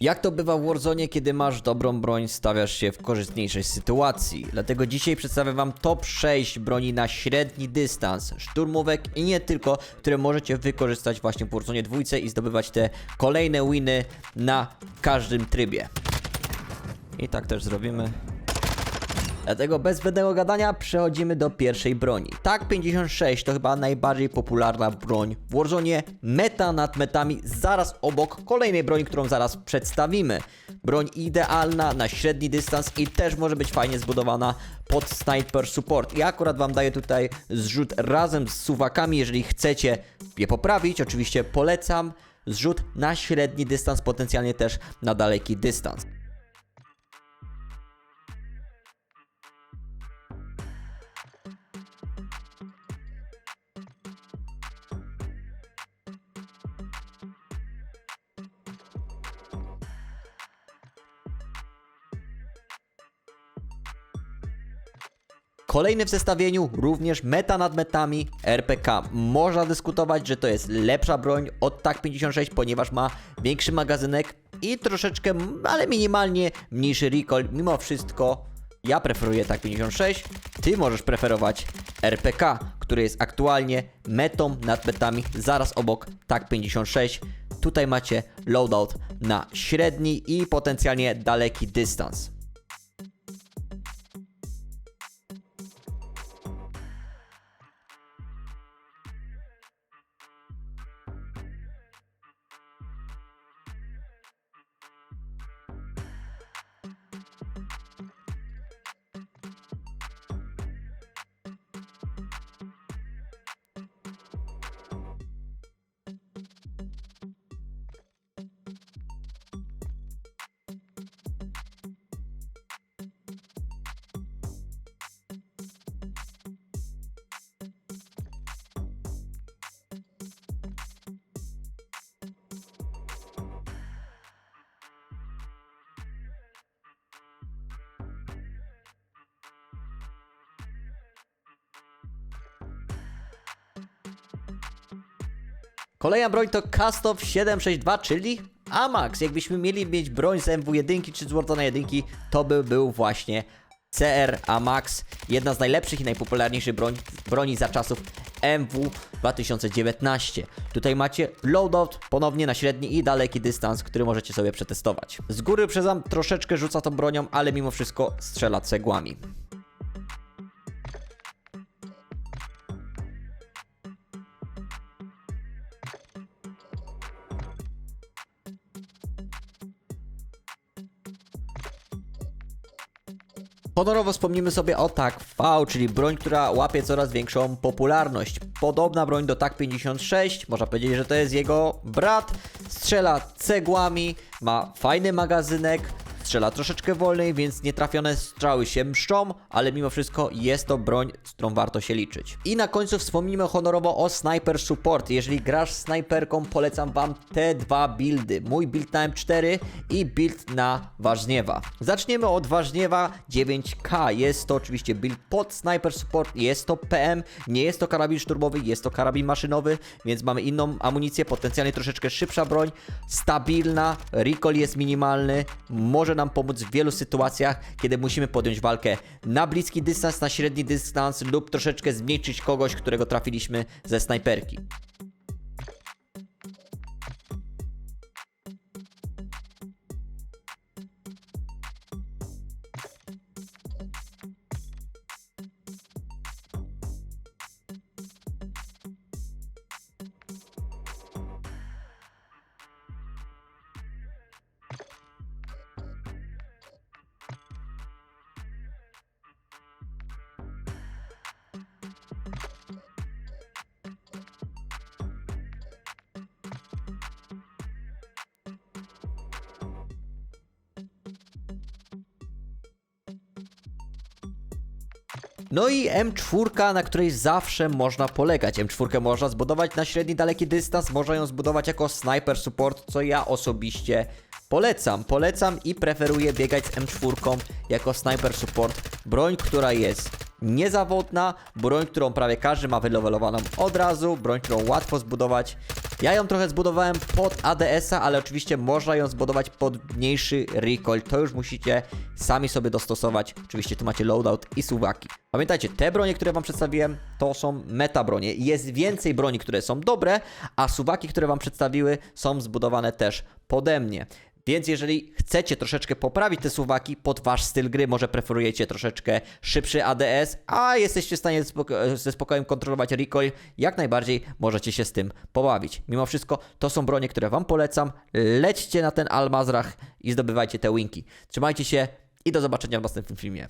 Jak to bywa w Warzone, kiedy masz dobrą broń, stawiasz się w korzystniejszej sytuacji. Dlatego dzisiaj przedstawię wam top 6 broni na średni dystans, szturmówek i nie tylko, które możecie wykorzystać właśnie w Warzone dwójce i zdobywać te kolejne winy na każdym trybie. I tak też zrobimy. Dlatego bez zbędnego gadania przechodzimy do pierwszej broni. Tak 56 to chyba najbardziej popularna broń w Warzone. Meta nad metami zaraz obok kolejnej broni, którą zaraz przedstawimy. Broń idealna na średni dystans i też może być fajnie zbudowana pod sniper support. Ja akurat wam daję tutaj zrzut razem z suwakami, jeżeli chcecie je poprawić. Oczywiście polecam zrzut na średni dystans, potencjalnie też na daleki dystans. Kolejny w zestawieniu, również meta nad metami RPK. Można dyskutować, że to jest lepsza broń od TAK 56, ponieważ ma większy magazynek i troszeczkę, ale minimalnie mniejszy recoil. Mimo wszystko ja preferuję TAK 56, ty możesz preferować RPK, który jest aktualnie metą nad metami zaraz obok TAK 56. Tutaj macie loadout na średni i potencjalnie daleki dystans. Kolejna broń to Kastow 762, czyli Amax. Jakbyśmy mieli mieć broń z MW1 czy z Warzone 1, to by był właśnie CR Amax. Jedna z najlepszych i najpopularniejszych broń, broni za czasów MW 2019. Tutaj macie loadout ponownie na średni i daleki dystans, który możecie sobie przetestować. Z góry przezam troszeczkę rzuca tą bronią, ale mimo wszystko strzela cegłami. Honorowo wspomnimy sobie o TAK V, czyli broń, która łapie coraz większą popularność. Podobna broń do TAK 56, można powiedzieć, że to jest jego brat. Strzela cegłami, ma fajny magazynek, strzela troszeczkę wolniej, więc nietrafione strzały się mszczą, ale mimo wszystko jest to broń, z którą warto się liczyć. I na końcu wspomnimy honorowo o Sniper Support. Jeżeli grasz snajperką, polecam wam te dwa buildy. Mój build na M4 i build na Ważniewa. Zaczniemy od Ważniewa 9K. Jest to oczywiście build pod Sniper Support, jest to PM, nie jest to karabin szturmowy, jest to karabin maszynowy, więc mamy inną amunicję, potencjalnie troszeczkę szybsza broń, stabilna, recoil jest minimalny, może nam pomóc w wielu sytuacjach, kiedy musimy podjąć walkę na bliski dystans, na średni dystans lub troszeczkę zmniejszyć kogoś, którego trafiliśmy ze snajperki. No i M4, na której zawsze można polegać. M4 można zbudować na średni, daleki dystans, można ją zbudować jako sniper support, co ja osobiście polecam. Polecam i preferuję biegać z M4 jako sniper support. Broń, która jest niezawodna, broń, którą prawie każdy ma wylewelowaną od razu, broń, którą łatwo zbudować. Ja ją trochę zbudowałem pod ADS-a, ale oczywiście można ją zbudować pod mniejszy recoil. To już musicie sami sobie dostosować. Oczywiście tu macie loadout i suwaki. Pamiętajcie, te bronie, które wam przedstawiłem, to są meta bronie. Jest więcej broni, które są dobre, a suwaki, które wam przedstawiły, są zbudowane też pode mnie. Więc jeżeli chcecie troszeczkę poprawić te suwaki pod wasz styl gry, może preferujecie troszeczkę szybszy ADS, a jesteście w stanie spoko- ze spokojem kontrolować recoil, jak najbardziej możecie się z tym pobawić. Mimo wszystko to są bronie, które wam polecam. Lećcie na ten Almazrach i zdobywajcie te winki. Trzymajcie się i do zobaczenia w następnym filmie.